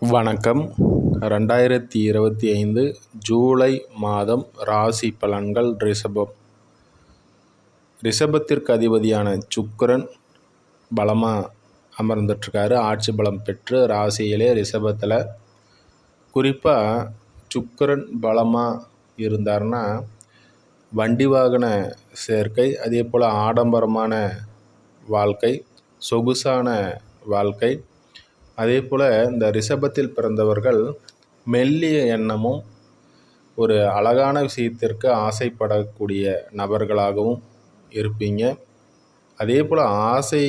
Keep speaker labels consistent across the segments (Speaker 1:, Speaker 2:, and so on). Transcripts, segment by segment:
Speaker 1: வணக்கம். ரெண்டாயிரத்தி இருபத்தி ஐந்து ஜூலை மாதம் ராசி பலன்கள் ரிஷபம். ரிஷபத்திற்கு அதிபதியான சுக்கரன் பலமாக அமர்ந்துட்டுருக்காரு. ஆட்சி பலம் பெற்று ராசியிலே ரிஷபத்தில். குறிப்பாக சுக்கரன் பலமாக இருந்தார்னா வண்டி வாகன சேர்க்கை அதே போல் ஆடம்பரமான வாழ்க்கை சொகுசான வாழ்க்கை அதே போல் இந்த ரிஷபத்தில் பிறந்தவர்கள் மெல்லிய எண்ணமும் ஒரு அழகான விஷயத்திற்கு ஆசைப்படக்கூடிய நபர்களாகவும் இருப்பீங்க. அதே போல் ஆசை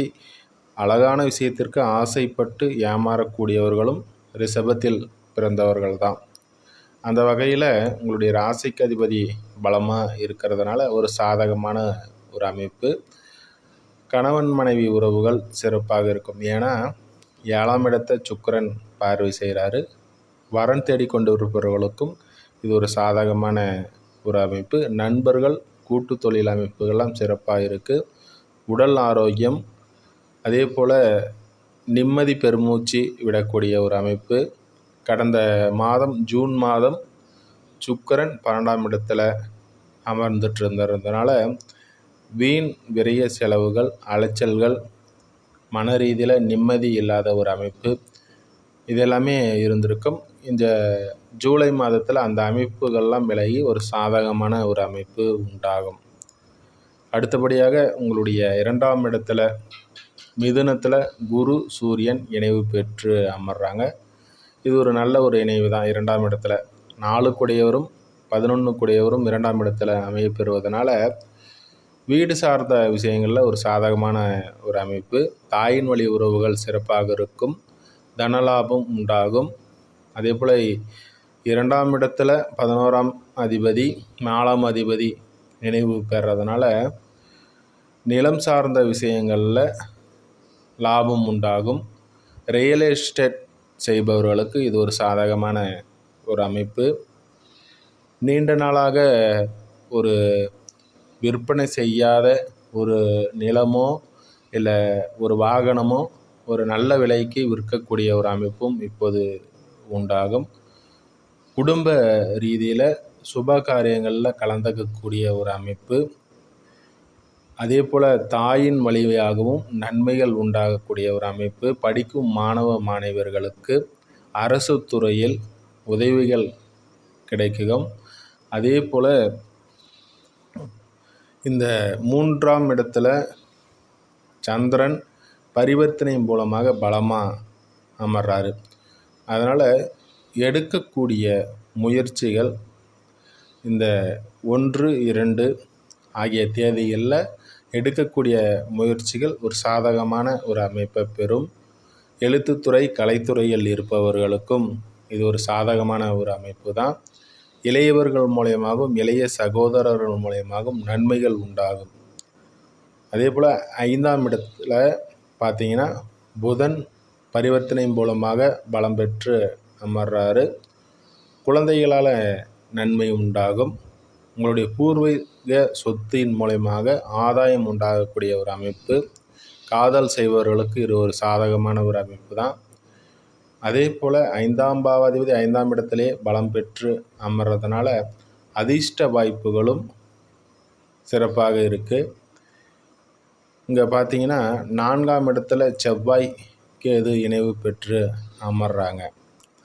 Speaker 1: அழகான விஷயத்திற்கு ஆசைப்பட்டு ஏமாறக்கூடியவர்களும் ரிஷபத்தில் பிறந்தவர்கள் தான் அந்த வகையில் உங்களுடைய ராசிக்கு அதிபதி பலமாக இருக்கிறதுனால ஒரு சாதகமான ஒரு அமைப்பு. கணவன் மனைவி உறவுகள் சிறப்பாக இருக்கும். ஏன்னா ஏழாம் இடத்தை சுக்கரன் பார்வை செய்கிறாரு. வரன் தேடிக்கொண்டு இருப்பவர்களுக்கும் இது ஒரு சாதகமான ஒரு அமைப்பு. நண்பர்கள் கூட்டு தொழில் அமைப்புகள்லாம் சிறப்பாக இருக்குது உடல் ஆரோக்கியம் அதே போல் நிம்மதி பெருமூச்சு விடக்கூடிய ஒரு அமைப்பு. கடந்த மாதம் ஜூன் மாதம் சுக்கரன் பன்னெண்டாம் இடத்துல அமர்ந்துட்டு இருந்ததுனால வீண் விரைய செலவுகள் அலைச்சல்கள் மன ரீதியில் நிம்மதி இல்லாத ஒரு அமைப்பு இதெல்லாமே இருந்திருக்கும். இந்த ஜூலை மாதத்தில் அந்த அமைப்புகள்லாம் விலகி ஒரு சாதகமான ஒரு அமைப்பு உண்டாகும். அடுத்தபடியாக உங்களுடைய இரண்டாம் இடத்துல மிதுனத்தில் குரு சூரியன் இணைவு பெற்று அமர்றாங்க. இது ஒரு நல்ல ஒரு இணைவு தான். இரண்டாம் இடத்துல நாலு குடையவரும் பதினொன்று குடையவரும் இரண்டாம் இடத்துல அமைய பெறுவதனால வீடு சார்ந்த விஷயங்களில் ஒரு சாதகமான ஒரு அமைப்பு. தாயின் வழி உறவுகள் சிறப்பாக இருக்கும். தனலாபம் உண்டாகும். அதே போல் இரண்டாம் இடத்துல பதினோராம் அதிபதி நாலாம் அதிபதி நினைவு பெறதுனால நிலம் சார்ந்த விஷயங்களில் லாபம் உண்டாகும். ரியல் எஸ்டேட் செய்பவர்களுக்கு இது ஒரு சாதகமான ஒரு அமைப்பு. நீண்ட நாளாக ஒரு விற்பனை செய்யாத ஒரு நிலமோ இல்லை ஒரு வாகனமோ ஒரு நல்ல விலைக்கு விற்கக்கூடிய ஒரு அமைப்பும் இப்போது உண்டாகும். குடும்ப ரீதியில் சுப காரியங்களில் கலந்துக்கக்கூடிய ஒரு அமைப்பு. அதே போல் தாயின் வழியாகவும் நன்மைகள் உண்டாகக்கூடிய ஒரு அமைப்பு. படிக்கும் மாணவ மாணவர்களுக்கு அரசு துறையில் உதவிகள் கிடைக்கும். அதே போல் இந்த மூன்றாம் இடத்துல சந்திரன் பரிவர்த்தனை மூலமாக பலமாக அமர்றாரு. அதனால் எடுக்கக்கூடிய முயற்சிகள் இந்த ஒன்று இரண்டு ஆகிய தேதிகளில் எடுக்கக்கூடிய முயற்சிகள் ஒரு சாதகமான ஒரு அமைப்பை பெறும். எழுத்துத்துறை கலைத்துறையில் இருப்பவர்களுக்கும் இது ஒரு சாதகமான ஒரு அமைப்பு தான். இளையவர்கள் மூலயமாகவும் இளைய சகோதரர்கள் மூலயமாகவும் நன்மைகள் உண்டாகும். அதே போல் ஐந்தாம் இடத்துல பார்த்தீங்கன்னா புதன் பரிவர்த்தனை மூலமாக பலம் பெற்று அமர்றாரு. குழந்தைகளால் நன்மை உண்டாகும். உங்களுடைய பூர்வீக சொத்தின் மூலயமாக ஆதாயம் உண்டாகக்கூடிய ஒரு அமைப்பு. காதல் செய்பவர்களுக்கு இது ஒரு சாதகமான ஒரு அமைப்பு தான். அதே போல் ஐந்தாம் பாவாதிபதி ஐந்தாம் இடத்திலே பலம் பெற்று அமர்றதுனால அதிர்ஷ்ட வாய்ப்புகளும் சிறப்பாக இருக்குது இங்கே பார்த்தீங்கன்னா நான்காம் இடத்துல செவ்வாய் கேது இணைவு பெற்று அமர்றாங்க.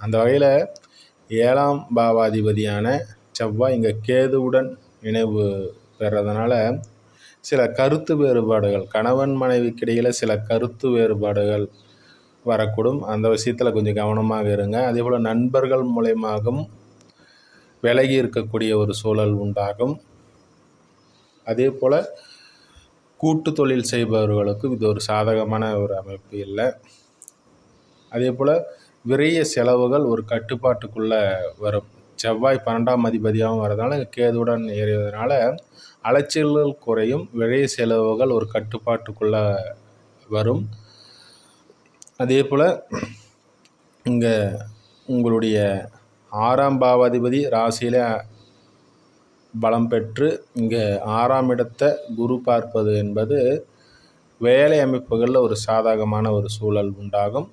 Speaker 1: அந்த வகையில் ஏழாம் பாவாதிபதியான செவ்வாய் இங்கே கேதுவுடன் இணைவு பெறதுனால சில கருத்து வேறுபாடுகள் கணவன் மனைவிக்கிடையில் சில கருத்து வேறுபாடுகள் வரக்கூடும். அந்த விஷயத்தில் கொஞ்சம் கவனமாக இருங்க. அதே போல் நண்பர்கள் மூலயமாகவும் விலகி இருக்கக்கூடிய ஒரு சூழல் உண்டாகும். அதே போல் கூட்டு தொழில் செய்பவர்களுக்கும் இது ஒரு சாதகமான ஒரு அமைப்பு இல்லை. அதே போல் விரைய செலவுகள் ஒரு கட்டுப்பாட்டுக்குள்ளே வரும். செவ்வாய் பன்னெண்டாம் அதிபதியாகவும் வரதுனால கேதுடன் ஏறியதுனால அலைச்சல்கள் குறையும். விரைய செலவுகள் ஒரு கட்டுப்பாட்டுக்குள்ளே வரும். அதே போல் இங்கே உங்களுடைய ஆறாம் பாவாதிபதி ராசியில் பலம் பெற்று இங்கே ஆறாம் இடத்தை குரு பார்ப்பது என்பது வேலை அமைப்புகளில் ஒரு சாதகமான ஒரு சூழல் உண்டாகும்.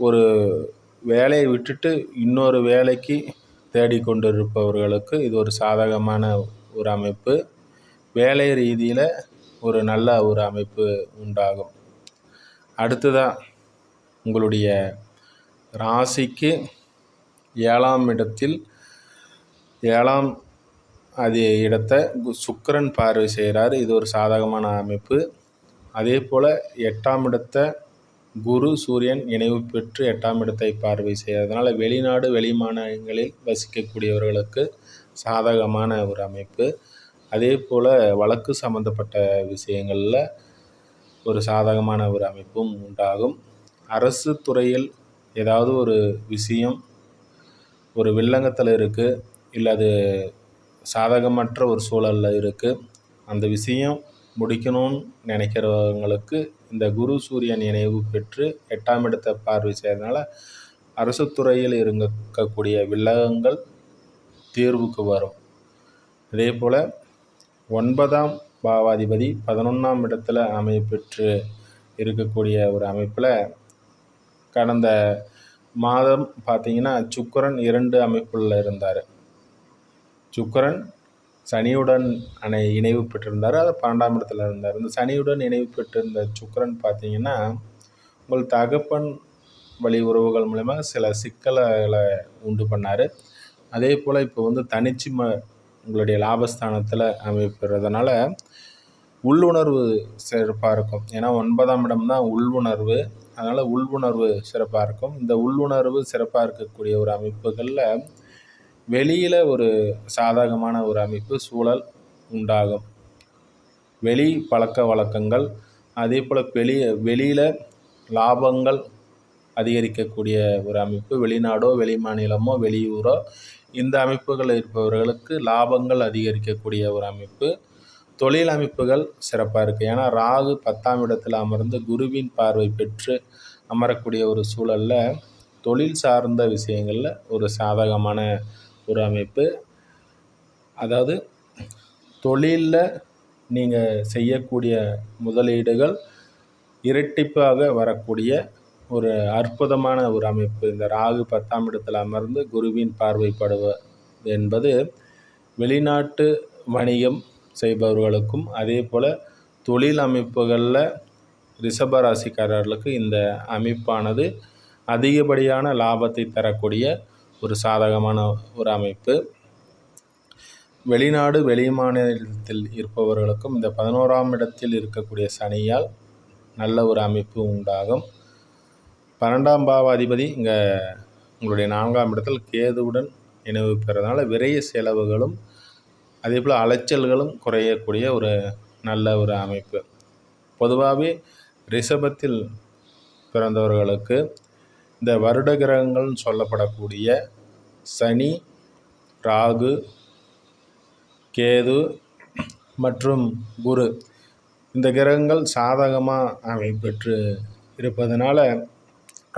Speaker 1: ஒரு வேலையை விட்டுட்டு இன்னொரு வேலைக்கு தேடிக்கொண்டு இருப்பவர்களுக்கு இது ஒரு சாதகமான ஒரு அமைப்பு. வேலை ரீதியில் ஒரு நல்ல ஒரு அமைப்பு உண்டாகும். அடுத்ததாக உங்களுடைய ராசிக்கு ஏழாம் இடத்தில் ஏழாம் அது இடத்தை சுக்கரன் பார்வை செய்கிறாரு. இது ஒரு சாதகமான அமைப்பு. அதே போல் எட்டாம் இடத்தை குரு சூரியன் இணைவு பெற்று எட்டாம் இடத்தை பார்வை செய்கிறதுனால வெளிநாடு வெளி மாநிலங்களில் வசிக்கக்கூடியவர்களுக்கு சாதகமான ஒரு அமைப்பு. அதே போல் வழக்கு சம்மந்தப்பட்ட விஷயங்களில் ஒரு சாதகமான ஒரு அமைப்பும் உண்டாகும். அரசு துறையில் ஏதாவது ஒரு விஷயம் ஒரு வில்லங்கத்தில் இருக்குது இல்லை அது சாதகமற்ற ஒரு சூழலில் இருக்குது அந்த விஷயம் முடிக்கணும்னு நினைக்கிறவங்களுக்கு இந்த குரு சூரியன் இணைவு பெற்று எட்டாம் இடத்தை பார்வை செய்கிறதுனால அரசு துறையில் இருக்கக்கூடிய வில்லகங்கள் தீர்வுக்கு வரும். அதே போல் ஒன்பதாம் பாவாதிபதி பதினொன்றாம் இடத்துல அமைப்பெற்று இருக்கக்கூடிய ஒரு அமைப்பில் கடந்த மாதம் பார்த்தீங்கன்னா சுக்கரன் இரண்டு அமைப்புள்ள இருந்தார். சுக்கரன் சனியுடன் அணை இணைவு பெற்றிருந்தார் அது பன்னெண்டாம் இடத்துல இருந்தார். இந்த சனியுடன் இணைவு பெற்றிருந்த சுக்கரன் பார்த்தீங்கன்னா உங்கள் தகப்பன் வழி உறவுகள் மூலயமா சில சிக்கல்களை உண்டு பண்ணார். அதே போல் இப்போ வந்து தனிச்சு ம உங்களுடைய லாபஸ்தானத்தில் அமைப்புறதுனால உள்ளுணர்வு சிறப்பாக இருக்கும். ஏன்னா ஒன்பதாம் இடம் தான் உள்ளுணர்வு. அதனால் உள்வுணர்வு சிறப்பாக இருக்கும். இந்த உள்ளுணர்வு சிறப்பாக இருக்கக்கூடிய ஒரு அமைப்புகளில் வெளியில் ஒரு சாதகமான ஒரு அமைப்பு சூழல் உண்டாகும். வெளி பழக்க வழக்கங்கள் அதே போல் வெளியே வெளியில் லாபங்கள் அதிகரிக்கக்கூடிய ஒரு அமைப்பு. வெளிநாடோ வெளி மாநிலமோ வெளியூரோ இந்த அமைப்புகள் இருப்பவர்களுக்கு லாபங்கள் அதிகரிக்கக்கூடிய ஒரு அமைப்பு. தொழில் அமைப்புகள் சிறப்பாக இருக்குது ஏன்னா ராகு பத்தாம் இடத்தில் அமர்ந்து குருவின் பார்வை பெற்று அமரக்கூடிய ஒரு சூழலில் தொழில் சார்ந்த விஷயங்களில் ஒரு சாதகமான ஒரு அமைப்பு. அதாவது தொழிலில் நீங்கள் செய்யக்கூடிய முதலீடுகள் இரட்டிப்பாக வரக்கூடிய ஒரு அற்புதமான ஒரு அமைப்பு. இந்த ராகு பத்தாம் இடத்தில் அமர்ந்து குருவின் பார்வைப்படுவது என்பது வெளிநாட்டு வணிகம் செய்பவர்களுக்கும் அதே போல் தொழில் அமைப்புகளில் ரிஷபராசிக்காரர்களுக்கு இந்த அமைப்பானது அதிகப்படியான லாபத்தை தரக்கூடிய ஒரு சாதகமான ஒரு அமைப்பு. வெளிநாடு வெளி மாநிலத்தில் இருப்பவர்களுக்கும் இந்த பதினோராம் இடத்தில் இருக்கக்கூடிய சனியால் நல்ல ஒரு அமைப்பு உண்டாகும். பன்னெண்டாம் பாவாதிபதி இங்கே உங்களுடைய நான்காம் இடத்தில் கேதுவுடன் நினைவு பெறதுனால விரைய செலவுகளும் அதே போல் அலைச்சல்களும் குறையக்கூடிய ஒரு நல்ல ஒரு அமைப்பு. பொதுவாகவே ரிஷபத்தில் பிறந்தவர்களுக்கு இந்த வருட கிரகங்கள்னு சொல்லப்படக்கூடிய சனி ராகு கேது மற்றும் குரு இந்த கிரகங்கள் சாதகமாக அமைப்பெற்று இருப்பதனால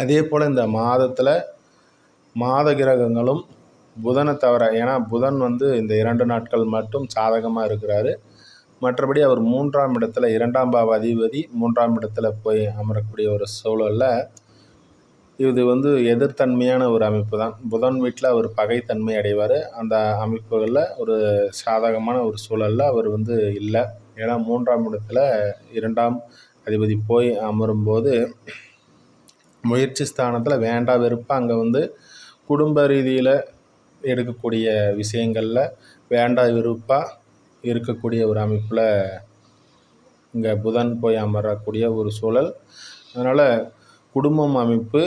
Speaker 1: அதே போல் இந்த மாதத்தில் மாத கிரகங்களும் புதனை தவிர ஏன்னா புதன் வந்து இந்த இரண்டு நாட்கள் மட்டும் சாதகமாக இருக்கிறாரு. மற்றபடி அவர் மூன்றாம் இடத்துல இரண்டாம் பாவ அதிபதி மூன்றாம் இடத்துல போய் அமரக்கூடிய ஒரு சூழலில் இது வந்து எதிர்த்தன்மையான ஒரு அமைப்பு தான். புதன் வீட்டில் அவர் பகைத்தன்மை அடைவார். அந்த அமைப்புகளில் ஒரு சாதகமான ஒரு சூழலில் அவர் வந்து இல்லை. ஏன்னா மூன்றாம் இடத்துல இரண்டாம் அதிபதி போய் அமரும்போது முயற்சி ஸ்தானத்தில் வேண்டா வெறுப்பாக அங்கே வந்து குடும்ப ரீதியில் எடுக்கக்கூடிய விஷயங்களில் வேண்டா வெறுப்பாக இருக்கக்கூடிய ஒரு அமைப்பில் இங்கே புதன் போய் அமரக்கூடிய ஒரு சூழல். அதனால் குடும்பம் அமைப்பு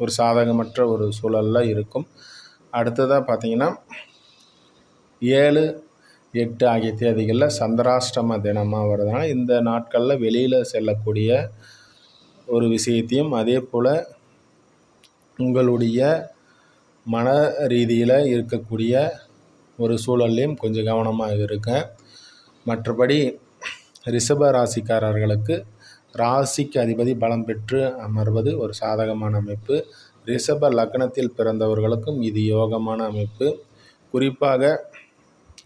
Speaker 1: ஒரு சாதகமற்ற ஒரு சூழலில் இருக்கும். அடுத்ததாக பார்த்தீங்கன்னா ஏழு எட்டு ஆகிய தேதிகளில் சந்திராஷ்டம தினமாக வர்றதுனால இந்த நாட்களில் வெளியில் செல்லக்கூடிய ஒரு விஷயத்தையும் அதே போல் உங்களுடைய மன ரீதியில் இருக்கக்கூடிய ஒரு சூழல்லையும் கொஞ்சம் கவனமாக இருக்கேன். மற்றபடி ரிஷப ராசிக்காரர்களுக்கு ராசிக்கு அதிபதி பலம் பெற்று அமர்வது ஒரு சாதகமான அமைப்பு. ரிஷப லக்னத்தில் பிறந்தவர்களுக்கும் இது யோகமான அமைப்பு. குறிப்பாக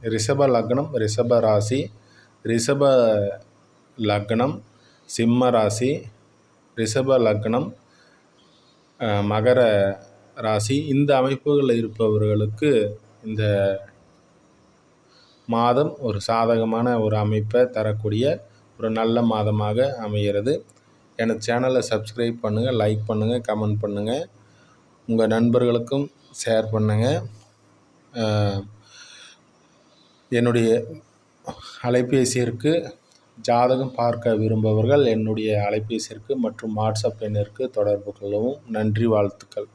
Speaker 1: ரிஷப லக்னம் ரிஷப ராசி ரிஷப லக்னம் சிம்ம ராசி ரிஷப லக்னம் மகர ராசி இந்த அமைப்புகளில் இருப்பவர்களுக்கு இந்த மாதம் ஒரு சாதகமான ஒரு அமைப்பை தரக்கூடிய ஒரு நல்ல மாதமாக அமைகிறது. எனது சேனலை சப்ஸ்கிரைப் பண்ணுங்கள் லைக் பண்ணுங்கள் கமெண்ட் பண்ணுங்கள் உங்கள் நண்பர்களுக்கும் ஷேர் பண்ணுங்கள் என்னுடைய அலைபேசியிற்கு ஜாதகம் பார்க்க விரும்பவர்கள் என்னுடைய அலைபேசிற்கு மற்றும் வாட்ஸ்அப் எண்ணிற்கு தொடர்பு கொள்ளவும். நன்றி வாழ்த்துக்கள்.